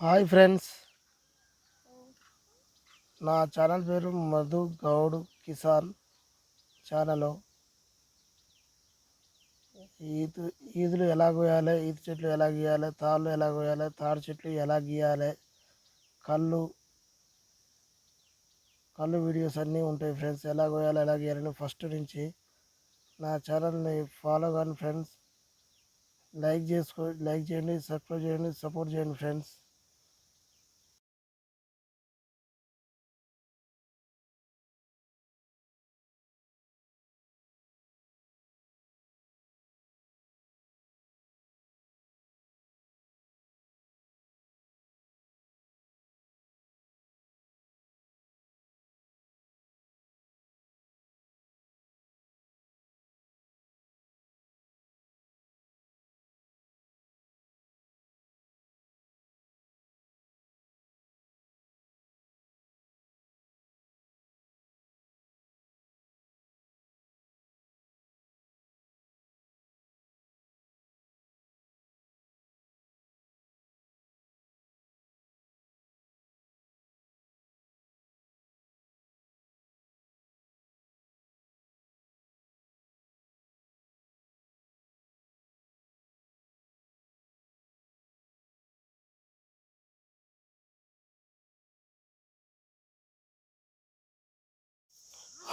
Hi friends. నా channel పేరు Madhu Goud Kisan channel. ఈదు ఈదులు ఎలా కోయాలి ఈత చెట్లు ఎలా గీయాలి తాళ్ళు ఎలా కోయాలి తాడు చెట్లు ఎలా గీయాలి కళ్ళు కళ్ళు వీడియోస్ అన్నీ ఉంటాయి ఫ్రెండ్స్. ఎలా కోయాలి ఎలా గీయాలని ఫస్ట్ నుంచి నా ఛానల్ని ఫాలో కానీ ఫ్రెండ్స్ లైక్ చేసుకో లైక్ చేయండి సబ్స్క్రైబ్ చేయండి సపోర్ట్ చేయండి ఫ్రెండ్స్.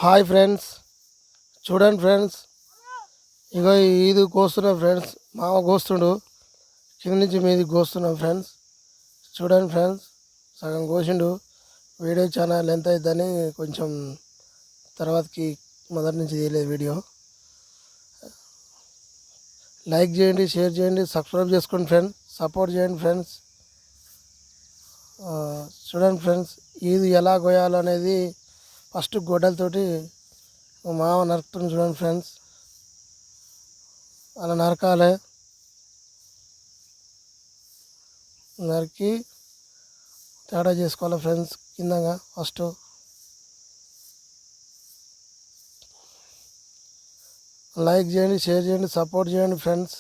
Hi friends. చూడండి ఫ్రెండ్స్. ఇగో ఇది కోస్తున్నాం ఫ్రెండ్స్. మామ కోస్తుండు. కింద నుంచి మీది కోస్తున్నాం ఫ్రెండ్స్. చూడండి ఫ్రెండ్స్. సగం కోసిండు. వీడియో చాలా లెంత్ అవుతుందని కొంచెం తర్వాతకి మొదటి నుంచి తీయలేదు వీడియో. లైక్ చేయండి షేర్ చేయండి సబ్స్క్రైబ్ చేసుకోండి ఫ్రెండ్స్ సపోర్ట్ చేయండి ఫ్రెండ్స్ చూడండి ఫ్రెండ్స్ ఇది ఎలా కోయాలో ఫస్ట్ గొడ్డలతోటి మా మామ నరుకుతుంది చూడండి ఫ్రెండ్స్. అలా నరకాలి. నరికి తేడా చేసుకోవాలి ఫ్రెండ్స్ కిందగా ఫస్ట్. లైక్ చేయండి షేర్ చేయండి సపోర్ట్ చేయండి ఫ్రెండ్స్.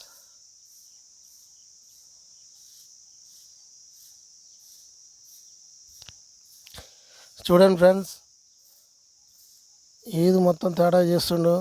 చూడండి ఫ్రెండ్స్. ఏది మొత్తం తేడా చేస్తుండో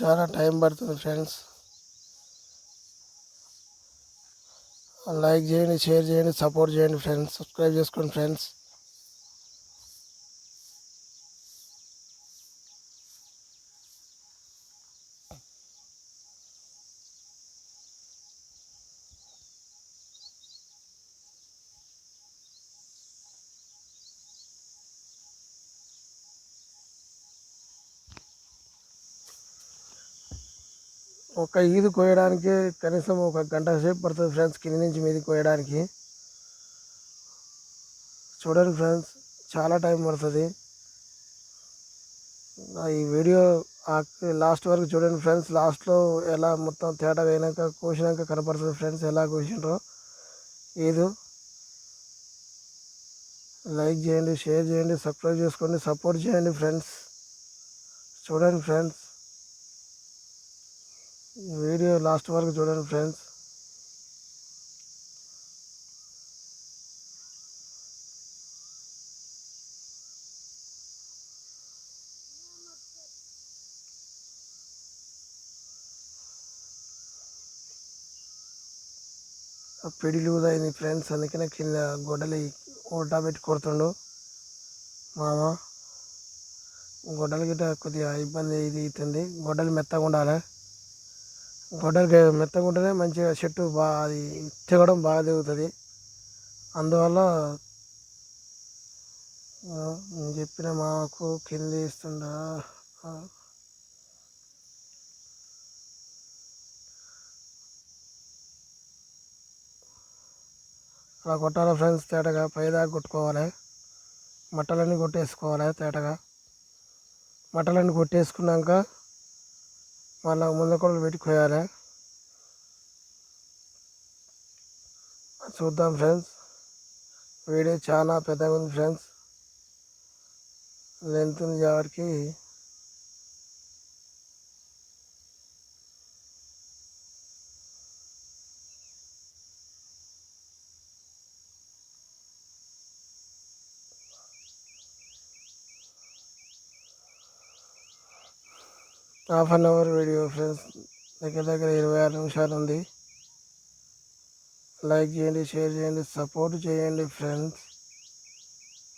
చాలా టైం పడుతుంది ఫ్రెండ్స్. లైక్ చేయండి షేర్ చేయండి సపోర్ట్ చేయండి ఫ్రెండ్స్. సబ్స్క్రైబ్ చేసుకోండి ఫ్రెండ్స్. ఒక ఈది కోయడానికి కనీసం ఒక గంట సేపు పడుతుంది ఫ్రెండ్స్ కింద నుంచి మీది కోయడానికి. చూడండి ఫ్రెండ్స్ చాలా టైం పడుతుంది. ఈ వీడియో లాస్ట్ వరకు చూడండి ఫ్రెండ్స్ లాస్ట్లో ఎలా మొత్తం తేడా వేయినాక కోసినాక కనపడుతుంది ఫ్రెండ్స్ ఎలా కోసిండ్రో. ఏదో లైక్ చేయండి షేర్ చేయండి సబ్స్క్రైబ్ చేసుకోండి సపోర్ట్ చేయండి ఫ్రెండ్స్. చూడండి ఫ్రెండ్స్. వీడియో లాస్ట్ వరకు చూడండి ఫ్రెండ్స్. పిడి లూజ్ అయింది ఫ్రెండ్స్ అందుకనే కింద గొడ్డలి ఓటా పెట్టి కొడుతుండు. మామ గొడ్డలి గిట్ట కొద్దిగా ఇబ్బంది ఇది అవుతుంది. గొడ్డలు మెత్తగా ఉండాలి. గొడ్డలి మెత్తగా ఉంటేనే మంచిగా చెట్టు బాగా అది తెగడం బాగా దిగుతుంది అందువల్ల చెప్పిన మాకు కింద ఇస్తుండ అలా కొట్టాలి ఫ్రెండ్స్ తేటగా పైదాకా కొట్టుకోవాలి. మట్టలన్నీ కొట్టేసుకోవాలి తేటగా. మట్టలన్నీ కొట్టేసుకున్నాక మళ్ళీ ముందకొడలు పెట్టి కోయాలి చూద్దాం ఫ్రెండ్స్ వీడియో చాలా పెద్దగా ఉంది ఫ్రెండ్స్ లెంత్ ఉంది కాబట్టి half an hour video friends దగ్గర దగ్గర ఇరవై ఆరు నిమిషాలు ఉంది. లైక్ చేయండి షేర్ చేయండి సపోర్ట్ చేయండి ఫ్రెండ్స్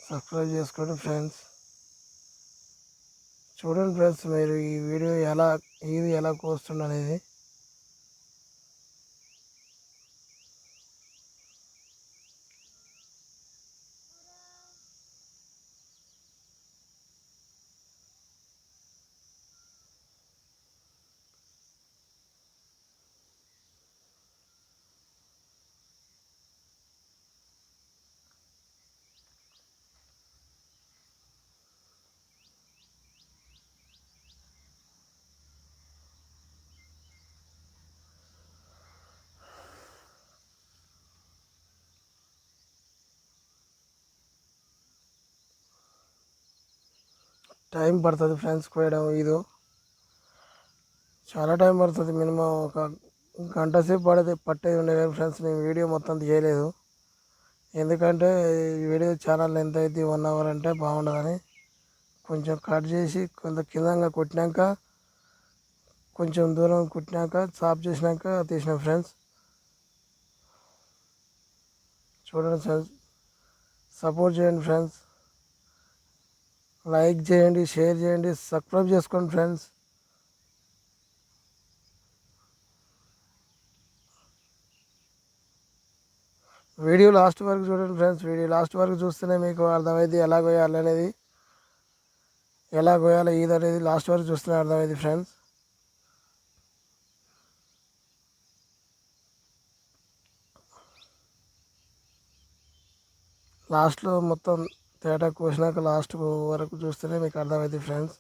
సబ్స్క్రైబ్ చేసుకోండి ఫ్రెండ్స్ చూడండి ఫ్రెండ్స్ మీరు ఈ వీడియో ఎలా ఇది ఎలా కోస్తుండనేది అనేది టైం పడుతుంది ఫ్రెండ్స్ కోయడం ఇది. చాలా టైం పడుతుంది మినిమం ఒక గంట సేపు పడేది పట్టేది ఉండే ఫ్రెండ్స్ నేను వీడియో మొత్తం తీయలేదు. ఎందుకంటే ఈ వీడియో ఛానల్ ఎంత అయితే వన్ అవర్ అంటే బాగుండదని కొంచెం కట్ చేసి కొంత కిందంగా కొట్టినాక కొంచెం దూరం కుట్టినాక సాఫ్ చేసినాక తీసిన ఫ్రెండ్స్. చూడండి ఫ్రెండ్స్ సపోర్ట్ చేయండి ఫ్రెండ్స్. లైక్ చేయండి షేర్ చేయండి సబ్స్క్రైబ్ చేసుకోండి ఫ్రెండ్స్. వీడియో లాస్ట్ వరకు చూడండి ఫ్రెండ్స్. వీడియో లాస్ట్ వరకు చూస్తేనే మీకు అర్థమైంది ఎలా కోయాలి అనేది. ఎలా కోయాలి ఈద్ అనేది లాస్ట్ వరకు చూస్తేనే అర్థమైంది ఫ్రెండ్స్. లాస్ట్లో మొత్తం తేటా కోసినాక లాస్ట్ వరకు చూస్తేనే మీకు అర్థమవుతుంది ఫ్రెండ్స్.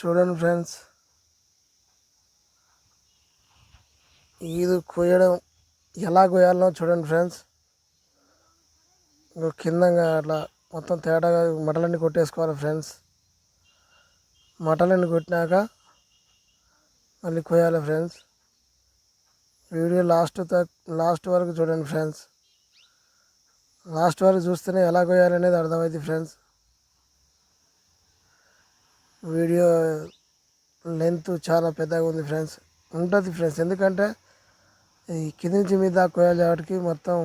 చూడండి ఫ్రెండ్స్. ఇది కోయడం ఎలా కోయాలో చూడండి ఫ్రెండ్స్. కిందంగా అట్లా మొత్తం తేడాగా మటలన్నీ కొట్టేసుకోవాలి ఫ్రెండ్స్. మటలన్నీ కొట్టినాక మళ్ళీ కోయాలి ఫ్రెండ్స్. వీడియో లాస్ట్ లాస్ట్ వరకు చూడండి ఫ్రెండ్స్. లాస్ట్ వరకు చూస్తేనే ఎలా కోయాలనేది అర్థమైంది ఫ్రెండ్స్. వీడియో లెంత్ చాలా పెద్దగా ఉంది ఫ్రెండ్స్. ఉంటుంది ఫ్రెండ్స్. ఎందుకంటే ఈ కింది నుంచి మీద కోయాలి కాబట్టి మొత్తం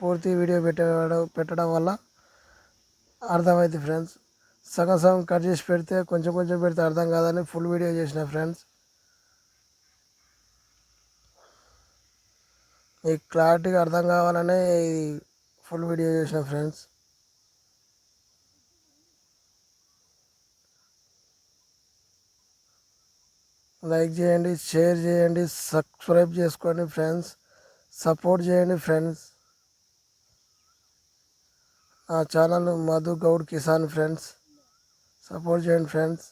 పూర్తి వీడియో పెట్టడం పెట్టడం వల్ల అర్థమైంది ఫ్రెండ్స్. సగం సగం కట్ చేసి పెడితే కొంచెం కొంచెం పెడితే అర్థం కాదని ఫుల్ వీడియో చేసిన ఫ్రెండ్స్. మీకు క్లారిటీగా అర్థం కావాలనే ఫుల్ వీడియో చేసిన ఫ్రెండ్స్. లైక్ చేయండి షేర్ చేయండి సబ్స్క్రైబ్ చేసుకోండి ఫ్రెండ్స్. సపోర్ట్ చేయండి ఫ్రెండ్స్. నా channel Madhu Goud Kisan friends. Support చేయండి ఫ్రెండ్స్.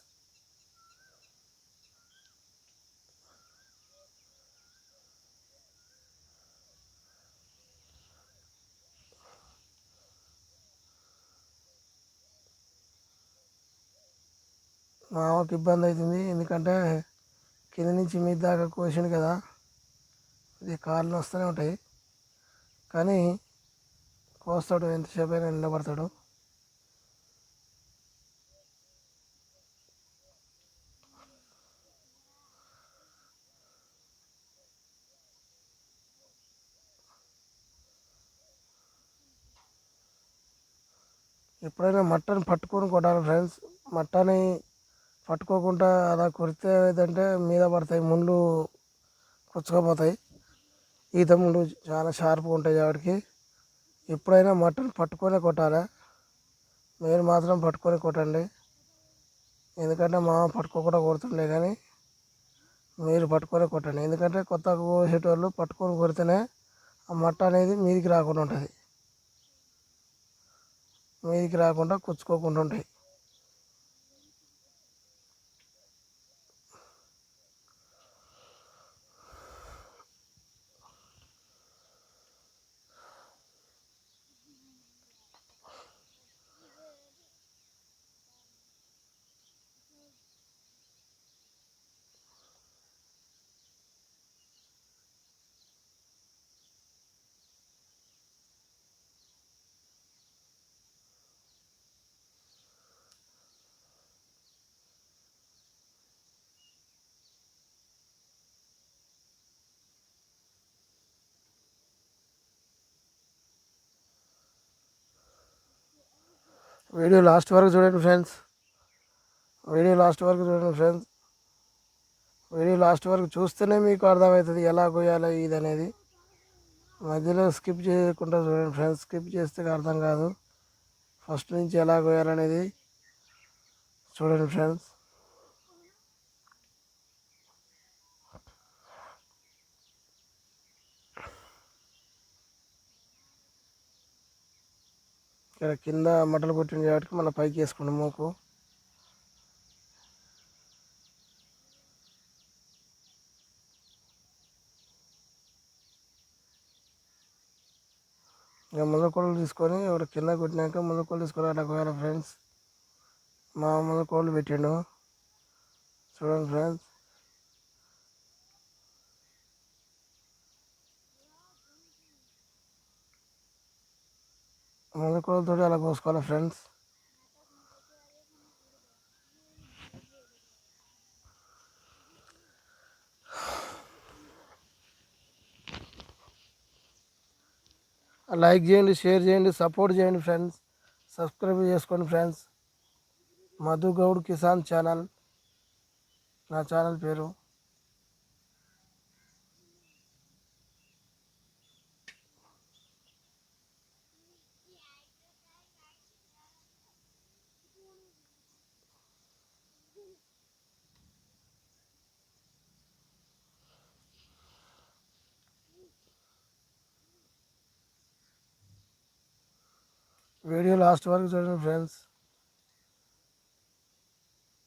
మామకి ఇబ్బంది అవుతుంది ఎందుకంటే కింద నుంచి మీద దాకా కోసిండు కదా ఇది కార్లు వస్తూనే ఉంటాయి. కానీ కోస్తాడు ఎంతసేపు అయినా నిలబడతాడు. ఎప్పుడైనా మట్టని పట్టుకొని కొట్టాలి ఫ్రెండ్స్. మట్టని పట్టుకోకుండా అలా కొడితే ఏదంటే మీద పడతాయి ముళ్ళు కుచ్చుకపోతాయి. ఈత ముళ్ళు చాలా షార్ప్గా ఉంటాయి కాబట్టి ఎప్పుడైనా మట్టను పట్టుకొనే కొట్టాలి? మీరు మాత్రం పట్టుకొని కొట్టండి. ఎందుకంటే మా పట్టుకోకుండా కొడుతుండే కానీ మీరు పట్టుకొని కొట్టండి. ఎందుకంటే కొత్త కోసేటోళ్ళు పట్టుకొని కొడితేనే ఆ మట్ట అనేది మీదికి రాకుండా ఉంటుంది. మీదికి రాకుండా కుచ్చుకోకుండా ఉంటాయి. వీడియో లాస్ట్ వరకు చూడండి ఫ్రెండ్స్. వీడియో లాస్ట్ వరకు చూడండి ఫ్రెండ్స్. వీడియో లాస్ట్ వరకు చూస్తేనే మీకు అర్థమవుతుంది ఎలా కొయ్యాలో ఇది అనేది. మధ్యలో స్కిప్ చేయకుండా చూడండి ఫ్రెండ్స్. స్కిప్ చేస్తే అర్థం కాదు. ఫస్ట్ నుంచి ఎలా కొయ్యాలనేది చూడండి ఫ్రెండ్స్. ఇక్కడ కింద మటలు కొట్టింది కాబట్టి మన పైకి వేసుకున్నాం మూకు. ఇక ముదకోళ్ళు తీసుకొని ఇక్కడ కింద కొట్టినాక ముదకోళ్ళు తీసుకొని ఒకవేళ ఫ్రెండ్స్. మా ముదకోళ్ళు పెట్టిండు. చూడండి ఫ్రెండ్స్. మెలకులతో అలా కోసుకోవాలి ఫ్రెండ్స్? లైక్ చేయండి షేర్ చేయండి సపోర్ట్ చేయండి ఫ్రెండ్స్. సబ్స్క్రైబ్ చేసుకోండి ఫ్రెండ్స్. మధు గౌడ్ కిసాన్ ఛానల్. నా ఛానల్ పేరు వీడియో లాస్ట్ వరకు చూడండి ఫ్రెండ్స్.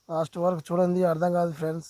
లాస్ట్ వరకు చూడండి అర్థం కాదు ఫ్రెండ్స్.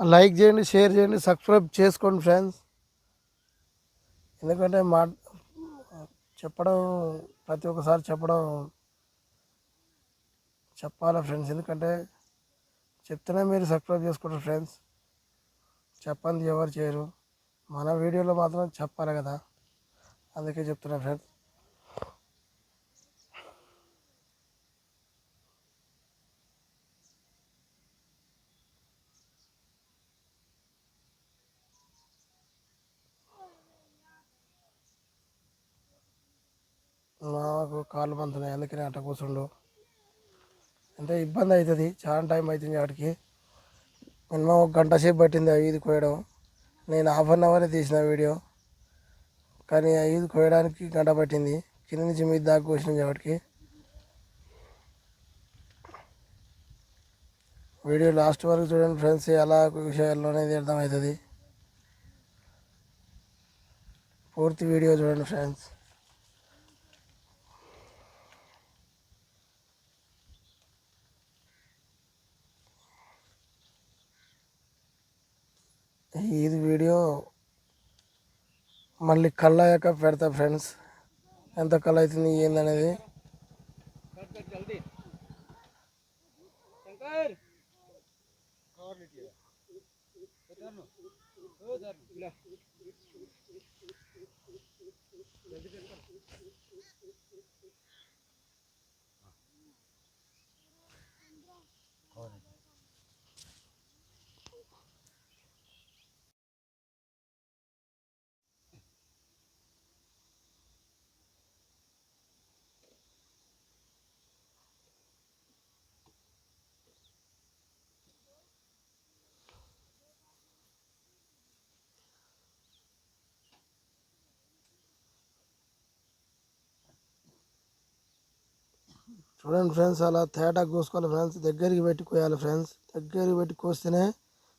లైక్ చేయండి షేర్ చేయండి సబ్స్క్రైబ్ చేసుకోండి ఫ్రెండ్స్. ఎందుకంటే మా చెప్పడం ప్రతి ఒక్కసారి చెప్పడం చెప్పాలా ఫ్రెండ్స్? ఎందుకంటే చెప్తేనే మీరు సబ్స్క్రైబ్ చేసుకుంటారు ఫ్రెండ్స్. చెప్పండి ఎవరు చేయరు. మన వీడియోలో మాత్రం చెప్పాలి కదా. అందుకే చెప్తున్నా ఫ్రెండ్స్ నాకు కాళ్ళు పంతున్నాయి అందుకనే అట్ట కూర్చుండు? అంటే ఇబ్బంది అవుతుంది. చాలా టైం అవుతుంది వాటికి మినిమం ఒక గంట సేపు పట్టింది ఆ ఈది కోయడం నేను హాఫ్ అన్ అవరే తీసిన వీడియో. కానీ ఆ ఈది కోయడానికి గంట పట్టింది. కింద నుంచి మీద దాకా కూర్చుంది వాటికి వీడియో లాస్ట్ వరకు చూడండి ఫ్రెండ్స్. ఎలా విషయాల్లో అనేది అర్థమవుతుంది. పూర్తి వీడియో చూడండి ఫ్రెండ్స్ ఇది వీడియో మళ్ళీ కళ్ళ యొక్క పెడతా ఫ్రెండ్స్. ఎంత కళ్ళు అవుతుంది ఏందనేది చూడండి ఫ్రెండ్స్ అలా తేటా కోసుకోవాలి ఫ్రెండ్స్. దగ్గరికి పెట్టి కోయాలి ఫ్రెండ్స్. దగ్గరికి పెట్టి కోస్తేనే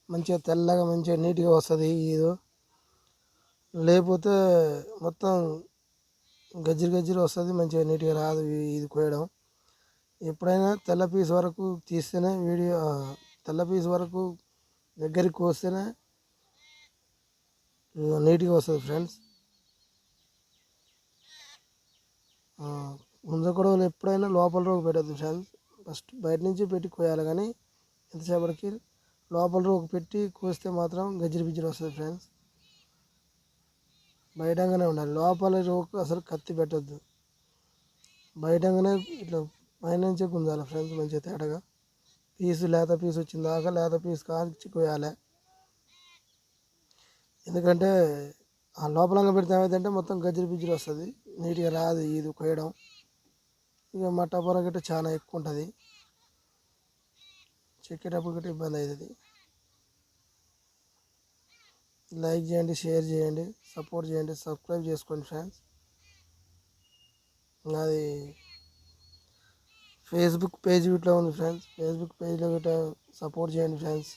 మంచిగా తెల్లగా మంచిగా నీట్గా వస్తుంది ఇది. లేకపోతే మొత్తం గజ్జిరి గజ్జిరి వస్తుంది మంచిగా నీట్గా రాదు ఇది కోయడం ఎప్పుడైనా తెల్ల పీస్ వరకు తీస్తేనే వీడియో తెల్ల పీస్ వరకు దగ్గరికి కోస్తేనే నీట్గా వస్తుంది ఫ్రెండ్స్. ముంజ ఎప్పుడైనా లోపల రోగు పెట్టద్దు ఫ్రెండ్స్. ఫస్ట్ బయట నుంచి పెట్టి కోయాలి కానీ ఎంతసేపటికి లోపల రోగు పెట్టి కోస్తే మాత్రం గజ్జిరి బిజ్జిరి వస్తుంది ఫ్రెండ్స్. బయటంగానే ఉండాలి. లోపల రోగు అసలు కత్తి పెట్టద్దు. బయటంగానే ఇట్లా పైనుంచే గుంజాలి ఫ్రెండ్స్ మంచిగా తేడాగా పీసు లేత పీసు వచ్చిన దాకా లేత పీసు కాల్చి కోయాలి. ఎందుకంటే ఆ లోపలంగా పెడితే ఏమైందంటే మొత్తం గజ్జిరి బిజ్జిరి వస్తుంది. నీట్గా రాదు ఇది కోయడం. ఇక మట్టా పొర గట్ట చాలా ఎక్కువ ఉంటుంది చెక్కేటప్పుడు గట్ట ఇబ్బంది అవుతుంది లైక్ చేయండి షేర్ చేయండి సపోర్ట్ చేయండి సబ్స్క్రైబ్ చేసుకోండి ఫ్రెండ్స్. నాది ఫేస్బుక్ పేజ్ ఇట్లా ఉంది ఫ్రెండ్స్. ఫేస్బుక్ పేజ్లో గిట్ట సపోర్ట్ చేయండి ఫ్రెండ్స్.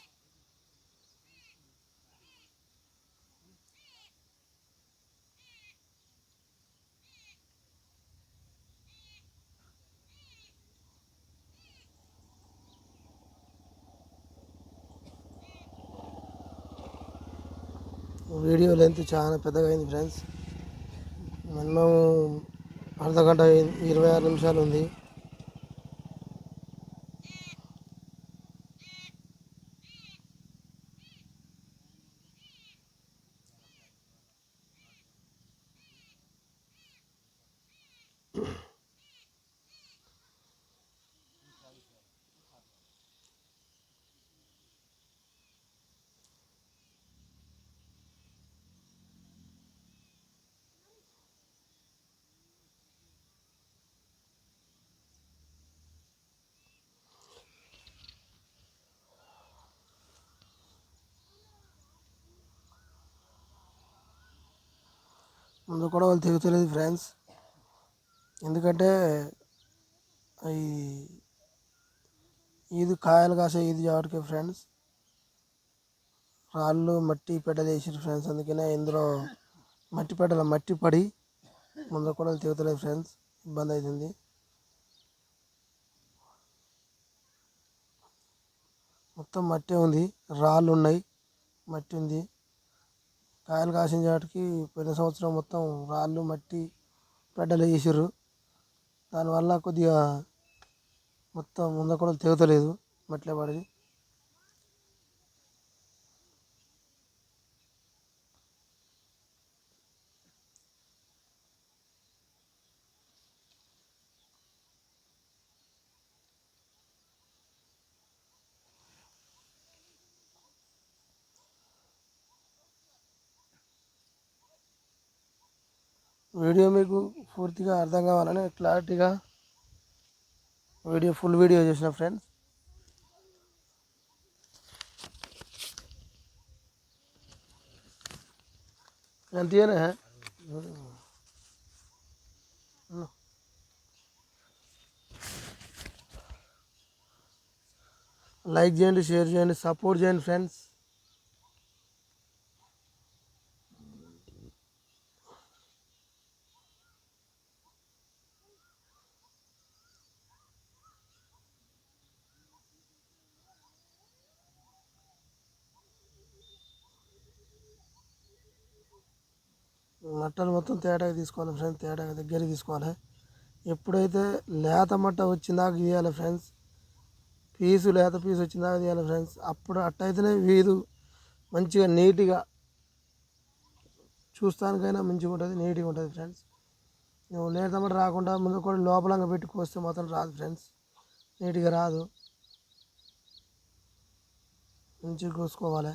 వీడియో లెంత్ చాలా పెద్దగా అయింది ఫ్రెండ్స్. మినిమం అర్ధ గంట ఇరవై ఆరు నిమిషాలు ఉంది. ముందు కూడా వాళ్ళు తిరుగుతలేదు ఫ్రెండ్స్. ఎందుకంటే ఈ ఇది కాయలు కాసే ఇది కాబట్టి ఫ్రెండ్స్. రాళ్ళు మట్టి పెడ్డలు వేసారు ఫ్రెండ్స్. అందుకనే ఇందులో మట్టి పెడ్డల మట్టి పడి ముందు కూడా తిరుగుతలేదు ఫ్రెండ్స్. ఇబ్బంది అవుతుంది మొత్తం మట్టి ఉంది. రాళ్ళు ఉన్నాయి. మట్టి ఉంది. కాయలు కాసిన చాటికి పోయిన సంవత్సరం మొత్తం రాళ్ళు మట్టి పెడ్డలు వేసారు దానివల్ల కొద్దిగా మొత్తం ముందు కూడా తెగుతలేదు మట్టిలో పడి. వీడియో మీకు పూర్తిగా అర్థం కావాలని క్లారిటీగా వీడియో ఫుల్ వీడియో చేసిన ఫ్రెండ్స్. అంతేనా లైక్ చేయండి షేర్ చేయండి సపోర్ట్ చేయండి ఫ్రెండ్స్. మట్టలు మొత్తం తేడాగా తీసుకోవాలి ఫ్రెండ్స్ తేడాగా దగ్గరికి తీసుకోవాలి. ఎప్పుడైతే లేత మట్ట వచ్చిందాక తీయాలి ఫ్రెండ్స్ పీసు లేత పీసు వచ్చిందాక తీయాలి ఫ్రెండ్స్ అప్పుడు అట్టయితేనే వీధు మంచిగా నీట్గా చూస్తానికైనా మంచిగా ఉంటుంది నీట్గా ఉంటుంది ఫ్రెండ్స్. నువ్వు లేత మట్ట రాకుండా ముందు కూడా లోపలంగా పెట్టి కోస్తే మాత్రం రాదు ఫ్రెండ్స్ నీట్గా రాదు. మంచిగా కోసుకోవాలి.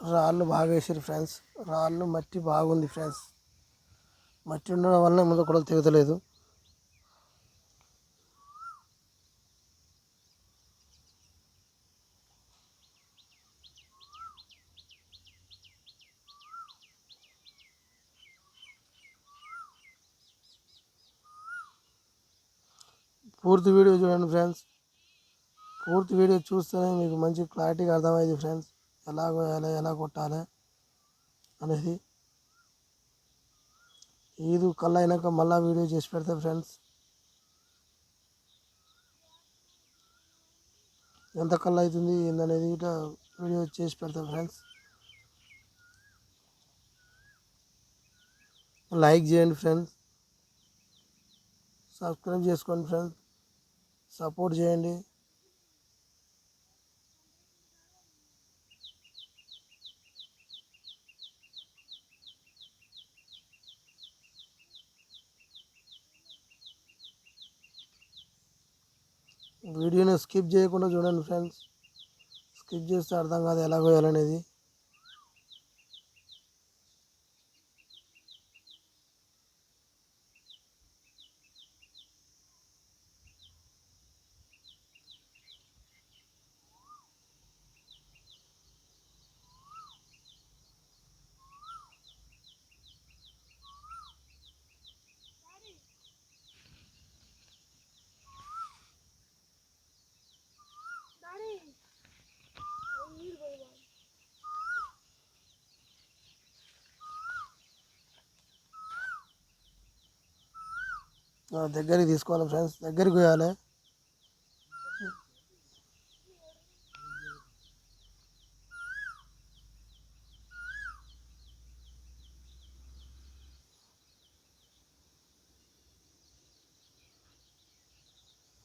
రాళ్ళు బాగా వేసారు ఫ్రెండ్స్. రాళ్ళు మట్టి బాగుంది ఫ్రెండ్స్. మట్టి ఉండడం వల్ల ముందు కూడా తెగతలేదు. పూర్తి వీడియో చూడండి ఫ్రెండ్స్. పూర్తి వీడియో చూస్తేనే మీకు మంచి క్లారిటీగా అర్థమైంది ఫ్రెండ్స్. ఎలా కోయాలి ఎలా కొట్టాలి అనేది ఈదు కళ్ళు అయినాక మళ్ళీ వీడియో చేసి పెడతా ఫ్రెండ్స్. ఎంత కళ్ళు అవుతుంది ఏందనేది ఇట్లా వీడియో చేసి పెడతా ఫ్రెండ్స్. లైక్ చేయండి ఫ్రెండ్స్. సబ్స్క్రైబ్ చేసుకోండి ఫ్రెండ్స్. సపోర్ట్ చేయండి. వీడియోని స్కిప్ చేయకుండా చూడండి ఫ్రెండ్స్. స్కిప్ చేస్తే అర్థం కాదు ఎలా కోయాలనేది ఆ, దగ్గరికి తీసుకోవాలి ఫ్రెండ్స్. దగ్గరికి పోయాలి.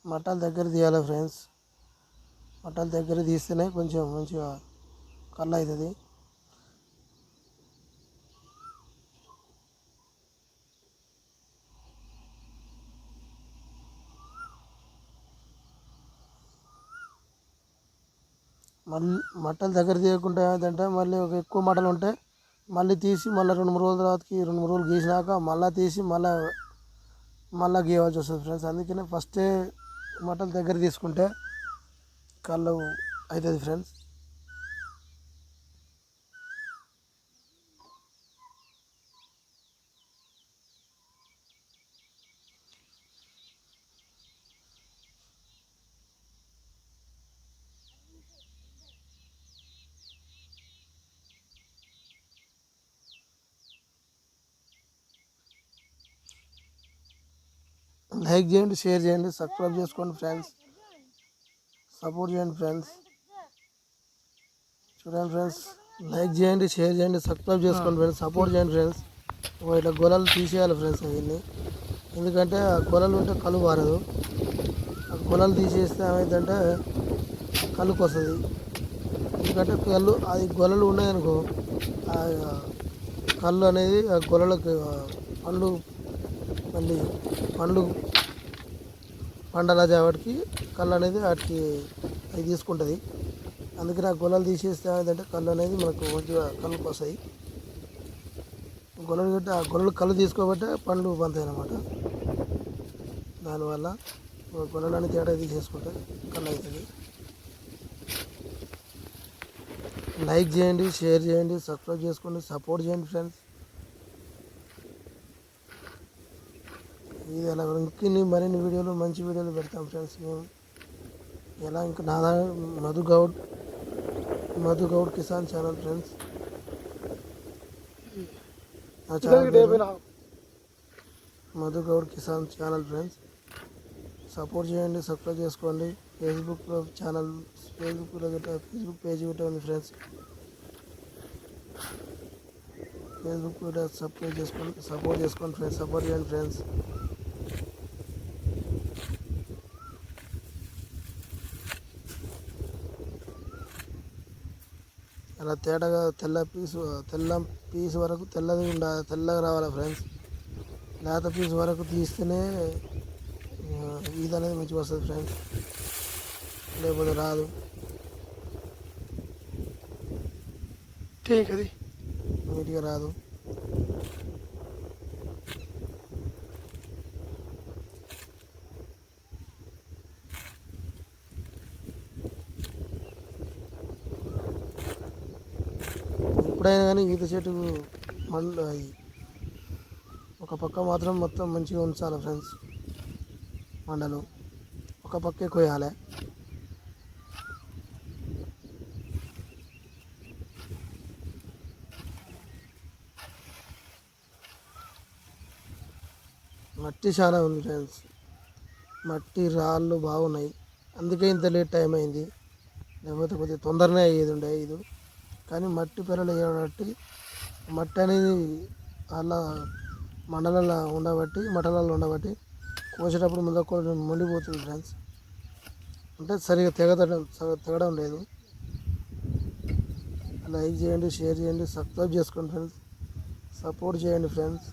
మటన్ దగ్గర తీయాలి ఫ్రెండ్స్. మటన్ దగ్గర తీస్తేనే కొంచెం మంచిగా కళ్ళు అవుతుంది. మళ్ళీ మట్టలు దగ్గర తీయకుండా ఏంటంటే మళ్ళీ ఒక ఎక్కువ మటలు ఉంటే మళ్ళీ తీసి మళ్ళీ రెండు మూడు రోజుల తర్వాతకి రెండు మూడు రోజులు గీసినాక మళ్ళీ తీసి మళ్ళీ మళ్ళీ గీయవలసి వస్తుంది ఫ్రెండ్స్. అందుకనే ఫస్టే మటన్ దగ్గర తీసుకుంటే కళ్ళు అవుతుంది ఫ్రెండ్స్. లైక్ చేయండి షేర్ చేయండి సబ్స్క్రైబ్ చేసుకోండి ఫ్రెండ్స్. సపోర్ట్ చేయండి ఫ్రెండ్స్. చూడండి ఫ్రెండ్స్ లైక్ చేయండి షేర్ చేయండి సబ్స్క్రైబ్ చేసుకోండి ఫ్రెండ్స్. సపోర్ట్ చేయండి ఫ్రెండ్స్. ఇట్లా గొలలు తీసేయాలి ఫ్రెండ్స్ అవన్నీ. ఎందుకంటే ఆ గొలలు ఉంటే కళ్ళు పారదు ఆ గొలలు తీసేస్తే ఏమైందంటే కళ్ళుకు వస్తుంది. ఎందుకంటే కళ్ళు అది గొలలు ఉన్నాయనుకో ఆ కళ్ళు అనేది ఆ గొలలకు పండు పండ్లు మళ్ళీ పండ్లు పండల కాబట్టి కళ్ళు అనేది వాటికి అది తీసుకుంటుంది. అందుకని ఆ గొల్లలు తీసేస్తే ఏంటంటే కళ్ళు అనేది మనకు మంచిగా కళ్ళుకి వస్తాయి. గొల్లలు కట్టి ఆ గొల్లలు కళ్ళు తీసుకోబట్టే పండ్లు పంతాయి అన్నమాట. దానివల్ల గొల్లలని తేడా తీసేసుకుంటే కళ్ళు అవుతుంది లైక్ చేయండి షేర్ చేయండి సబ్స్క్రైబ్ చేసుకోండి సపోర్ట్ చేయండి ఫ్రెండ్స్. ఇది అలా ఇంకిన్ని మరిన్ని వీడియోలు మంచి వీడియోలు పెడతాం ఫ్రెండ్స్ మేము. ఎలా ఇంకా నా మధు గౌడ్ మధు గౌడ్ కిసాన్ ఛానల్ ఫ్రెండ్స్. నా channel Madhu Goud Kisan channel friends. Support చేయండి సబ్స్క్రైబ్ చేసుకోండి. ఫేస్బుక్లో ఛానల్ ఫేస్బుక్లో గట్రా ఫేస్బుక్ పేజ్ కూడా ఉంది ఫ్రెండ్స్. ఫేస్బుక్ కూడా సబ్స్క్రైబ్ చేసుకోండి సపోర్ట్ చేసుకోండి ఫ్రెండ్స్ సపోర్ట్ చేయండి ఫ్రెండ్స్. చాలా తేటగా తెల్ల పీసు తెల్ల పీసు వరకు తెల్లది ఉండాలి తెల్లగా రావాలి ఫ్రెండ్స్ లేత పీసు వరకు తీస్తేనే ఈద అనేది మంచిగా వస్తుంది ఫ్రెండ్స్ లేకపోతే రాదు. అది నీట్గా రాదు. ఎప్పుడైనా కానీ ఈత చెట్టు మండ ఒక పక్క మాత్రం మొత్తం మంచిగా ఉంచాలి ఫ్రెండ్స్ మండలు. ఒక పక్కే కొయ్యాలి మట్టి చాలా ఉంది ఫ్రెండ్స్. మట్టి రాళ్ళు బాగున్నాయి. అందుకే ఇంత లేట్ టైం అయింది. లేకపోతే కొద్దిగా తొందరనే అయ్యేది ఉండే ఇది కానీ మట్టి పెరలు కాబట్టి మట్టి అనేది అలా మండలలో ఉండబట్టి మటలలో ఉండబట్టి కోసేటప్పుడు ముందు కొంచెం మండిపోతుంది ఫ్రెండ్స్. అంటే సరిగా తెగదడం సరిగా తెగడం లేదు. లైక్ చేయండి షేర్ చేయండి సబ్స్క్రైబ్ చేసుకోండి ఫ్రెండ్స్. సపోర్ట్ చేయండి ఫ్రెండ్స్.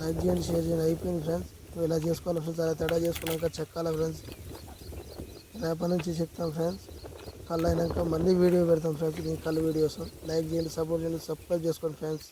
లైక్ చేయండి షేర్ చేయండి. అయిపోయింది ఫ్రెండ్స్. ఇలా చేసుకోవాలి ఫ్రెండ్స్ అలా తేడా చేసుకున్నాక చెక్కాలి ఫ్రెండ్స్? రేపటి నుంచి చెప్తాం ఫ్రెండ్స్. కళ్ళు అయినాక మళ్ళీ వీడియో పెడతాం ఫ్రెండ్స్. మీ కళ్ళు వీడియోస్. లైక్ చేయండి సపోర్ట్ చేయండి సబ్స్క్రైబ్ చేసుకోండి ఫ్రెండ్స్.